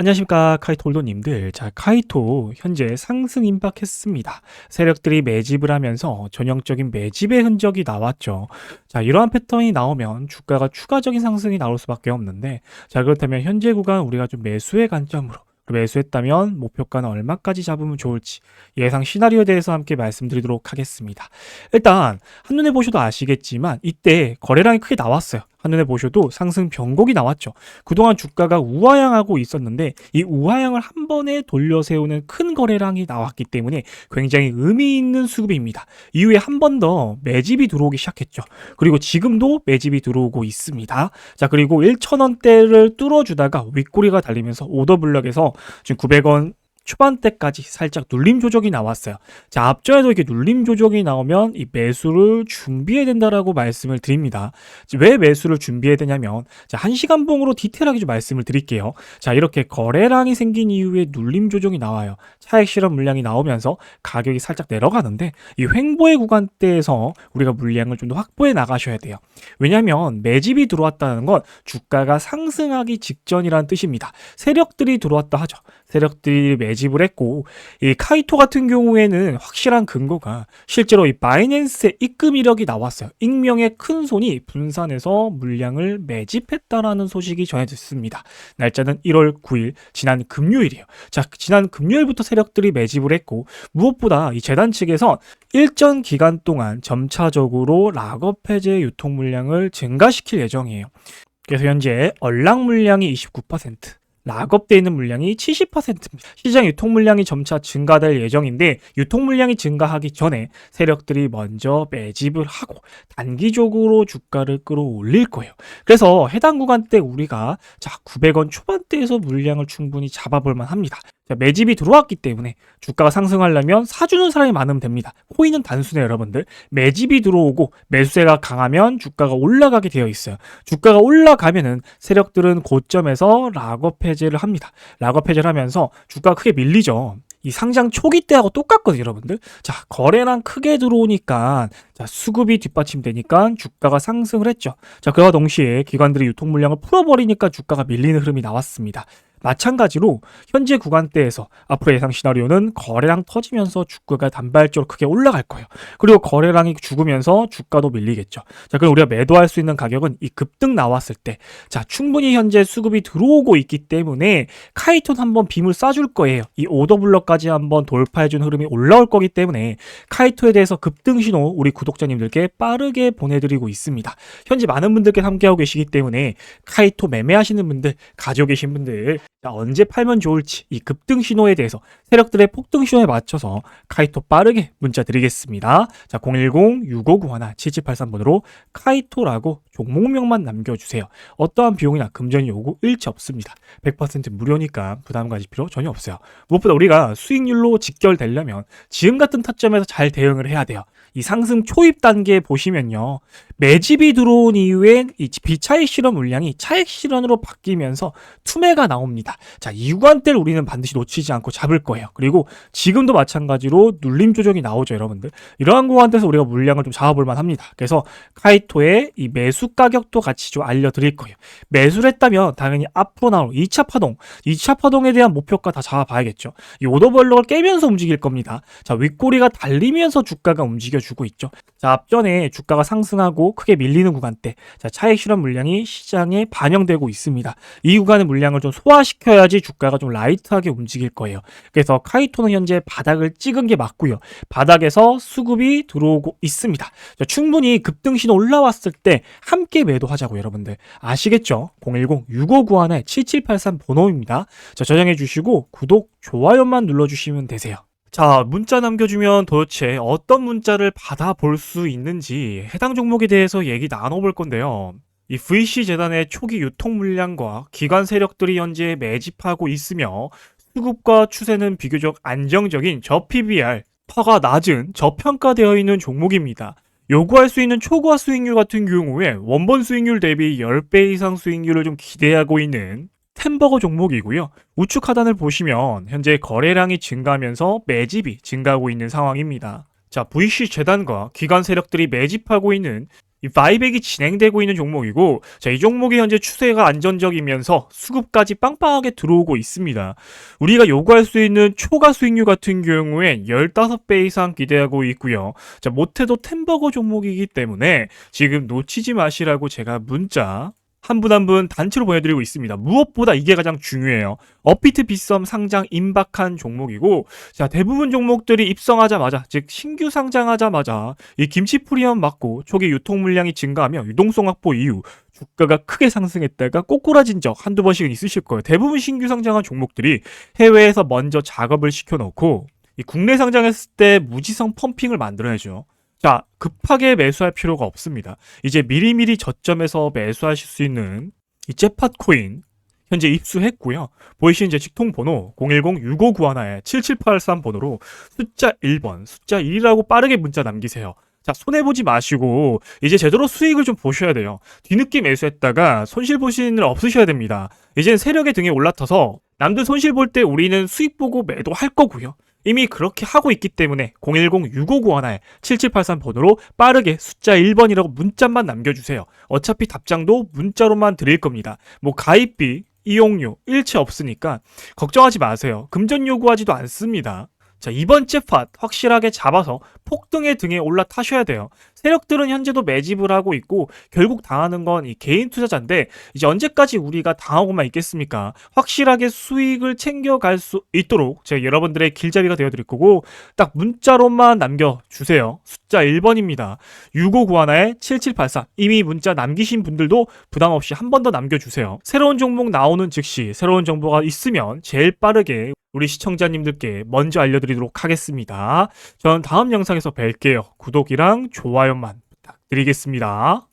안녕하십니까 카이토 홀더님들 자 카이토 현재 상승 임박했습니다 세력들이 매집을 하면서 전형적인 매집의 흔적이 나왔죠 자 이러한 패턴이 나오면 주가가 추가적인 상승이 나올 수밖에 없는데 자 그렇다면 현재 구간 우리가 좀 매수의 관점으로 매수했다면 목표가는 얼마까지 잡으면 좋을지 예상 시나리오에 대해서 함께 말씀드리도록 하겠습니다. 일단 한눈에 보셔도 아시겠지만 이때 거래량이 크게 나왔어요. 한눈에 보셔도 상승 변곡이 나왔죠. 그동안 주가가 우하향하고 있었는데 이 우하향을 한 번에 돌려 세우는 큰 거래량이 나왔기 때문에 굉장히 의미 있는 수급입니다. 이후에 한 번 더 매집이 들어오기 시작했죠. 그리고 지금도 매집이 들어오고 있습니다. 자, 그리고 1,000원대를 뚫어주다가 윗꼬리가 달리면서 오더블럭에서 지금 900원 초반대까지 살짝 눌림 조정이 나왔어요. 자, 앞전에도 이렇게 눌림 조정이 나오면 이 매수를 준비해야 된다라고 말씀을 드립니다. 왜 매수를 준비해야 되냐면, 자, 한 시간 봉으로 디테일하게 좀 말씀을 드릴게요. 자, 이렇게 거래량이 생긴 이후에 눌림 조정이 나와요. 차액 실험 물량이 나오면서 가격이 살짝 내려가는데, 이 횡보의 구간대에서 우리가 물량을 좀 더 확보해 나가셔야 돼요. 왜냐하면 매집이 들어왔다는 건 주가가 상승하기 직전이라는 뜻입니다. 세력들이 들어왔다 하죠. 세력들이 매집 을 했고 이 카이토 같은 경우에는 확실한 근거가 실제로 이 바이낸스의 입금 이력이 나왔어요. 익명의 큰 손이 분산해서 물량을 매집했다라는 소식이 전해졌습니다. 날짜는 1월 9일 지난 금요일이에요. 자, 지난 금요일부터 세력들이 매집을 했고 무엇보다 이 재단 측에서 일정 기간 동안 점차적으로 락업 해제 유통 물량을 증가시킬 예정이에요. 그래서 현재 얼락 물량이 29%, 락업돼 있는 물량이 70%입니다. 시장 유통 물량이 점차 증가될 예정인데 유통 물량이 증가하기 전에 세력들이 먼저 매집을 하고 단기적으로 주가를 끌어올릴 거예요. 그래서 해당 구간대 우리가 자 900원 초반대에서 물량을 충분히 잡아볼 만합니다. 자, 매집이 들어왔기 때문에 주가가 상승하려면 사주는 사람이 많으면 됩니다. 코인은 단순해 여러분들. 매집이 들어오고 매수세가 강하면 주가가 올라가게 되어 있어요. 주가가 올라가면은 세력들은 고점에서 락업 해제를 합니다. 락업 해제를 하면서 주가가 크게 밀리죠. 이 상장 초기 때하고 똑같거든요, 여러분들. 자, 거래량 크게 들어오니까 자, 수급이 뒷받침되니까 주가가 상승을 했죠. 자, 그와 동시에 기관들이 유통 물량을 풀어버리니까 주가가 밀리는 흐름이 나왔습니다. 마찬가지로 현재 구간대에서 앞으로 예상 시나리오는 거래량 터지면서 주가가 단발적으로 크게 올라갈 거예요. 그리고 거래량이 죽으면서 주가도 밀리겠죠. 자, 그럼 우리가 매도할 수 있는 가격은 이 급등 나왔을 때, 자, 충분히 현재 수급이 들어오고 있기 때문에 카이톤 한번 빔을 쏴줄 거예요. 이 오더블럭까지 한번 돌파해준 흐름이 올라올 거기 때문에 카이토에 대해서 급등 신호 우리 구독자님들께 빠르게 보내드리고 있습니다. 현재 많은 분들께 함께하고 계시기 때문에 카이토 매매하시는 분들, 가지고 계신 분들 자, 언제 팔면 좋을지 이 급등 신호에 대해서 세력들의 폭등 신호에 맞춰서 카이토 빠르게 문자 드리겠습니다. 자, 010-6591-7783번으로 카이토라고 종목명만 남겨주세요. 어떠한 비용이나 금전 요구 일치 없습니다. 100% 무료니까 부담 가질 필요 전혀 없어요. 무엇보다 우리가 수익률로 직결되려면 지금 같은 타점에서 잘 대응을 해야 돼요. 이 상승 초입 단계 보시면요. 매집이 들어온 이후엔 이 비차익 실현 물량이 차익 실현으로 바뀌면서 투매가 나옵니다. 자, 이 구간대를 우리는 반드시 놓치지 않고 잡을 거예요. 그리고 지금도 마찬가지로 눌림 조정이 나오죠, 여러분들. 이러한 구간대에서 우리가 물량을 좀 잡아볼 만합니다. 그래서 카이토의 이 매수 가격도 같이 좀 알려드릴 거예요. 매수를 했다면 당연히 앞으로 나올 2차 파동, 2차 파동에 대한 목표가 다 잡아봐야겠죠. 이 오더블럭을 깨면서 움직일 겁니다. 자, 윗꼬리가 달리면서 주가가 움직여 주고 있죠. 자, 앞전에 주가가 상승하고 크게 밀리는 구간대, 자, 차익 실현 물량이 시장에 반영되고 있습니다. 이 구간의 물량을 좀 소화시켜야지 주가가 좀 라이트하게 움직일 거예요. 그래서 카이토는 현재 바닥을 찍은 게 맞고요. 바닥에서 수급이 들어오고 있습니다. 자, 충분히 급등신 올라왔을 때 함께 매도하자고 여러분들 아시겠죠? 010-6591-7783 번호입니다. 자, 저장해 주시고 구독, 좋아요만 눌러주시면 되세요. 자, 문자 남겨주면 도대체 어떤 문자를 받아볼 수 있는지 해당 종목에 대해서 얘기 나눠볼 건데요. 이 VC 재단의 초기 유통 물량과 기관 세력들이 현재 매집하고 있으며 수급과 추세는 비교적 안정적인 저 PBR, 퍼가 낮은 저평가되어 있는 종목입니다. 요구할 수 있는 초과 수익률 같은 경우에 원본 수익률 대비 10배 이상 수익률을 좀 기대하고 있는 템버거 종목이고요. 우측 하단을 보시면 현재 거래량이 증가하면서 매집이 증가하고 있는 상황입니다. 자, VC 재단과 기관 세력들이 매집하고 있는 이 바이백이 진행되고 있는 종목이고 자, 이 종목이 현재 추세가 안정적이면서 수급까지 빵빵하게 들어오고 있습니다. 우리가 요구할 수 있는 초과 수익률 같은 경우엔 15배 이상 기대하고 있고요. 자, 못해도 템버거 종목이기 때문에 지금 놓치지 마시라고 제가 문자 한 분 한 분 단체로 보내드리고 있습니다. 무엇보다 이게 가장 중요해요. 업비트 빗썸 상장 임박한 종목이고, 자, 대부분 종목들이 입성하자마자, 즉, 신규 상장하자마자, 이 김치 프리엄 맞고 초기 유통 물량이 증가하며 유동성 확보 이후 주가가 크게 상승했다가 꼬꾸라진 적 한두 번씩은 있으실 거예요. 대부분 신규 상장한 종목들이 해외에서 먼저 작업을 시켜놓고, 이 국내 상장했을 때 무지성 펌핑을 만들어내죠. 자, 급하게 매수할 필요가 없습니다. 이제 미리미리 저점에서 매수하실 수 있는 이 jet팟 코인 현재 입수했고요. 보이시는 제 직통 번호 010-6591-7783 번호로 숫자 1번, 숫자 1이라고 빠르게 문자 남기세요. 자, 손해보지 마시고, 이제 제대로 수익을 좀 보셔야 돼요. 뒤늦게 매수했다가 손실 보시는 일 없으셔야 됩니다. 이제는 세력의 등에 올라타서 남들 손실 볼 때 우리는 수익 보고 매도할 거고요. 이미 그렇게 하고 있기 때문에 010-6591-7783 번호로 빠르게 숫자 1번이라고 문자만 남겨주세요. 어차피 답장도 문자로만 드릴 겁니다. 뭐 가입비, 이용료, 일체 없으니까 걱정하지 마세요. 금전 요구하지도 않습니다. 자, 이번 째팟 확실하게 잡아서 폭등의 등에 올라타셔야 돼요. 세력들은 현재도 매집을 하고 있고 결국 당하는 건 이 개인 투자자인데 이제 언제까지 우리가 당하고만 있겠습니까? 확실하게 수익을 챙겨갈 수 있도록 제가 여러분들의 길잡이가 되어드릴 거고 딱 문자로만 남겨주세요. 숫자 1번입니다. 6591-7784 이미 문자 남기신 분들도 부담 없이 한 번 더 남겨주세요. 새로운 종목 나오는 즉시 새로운 정보가 있으면 제일 빠르게 우리 시청자님들께 먼저 알려드리도록 하겠습니다. 전 다음 영상에서 뵐게요. 구독이랑 좋아요만 부탁드리겠습니다.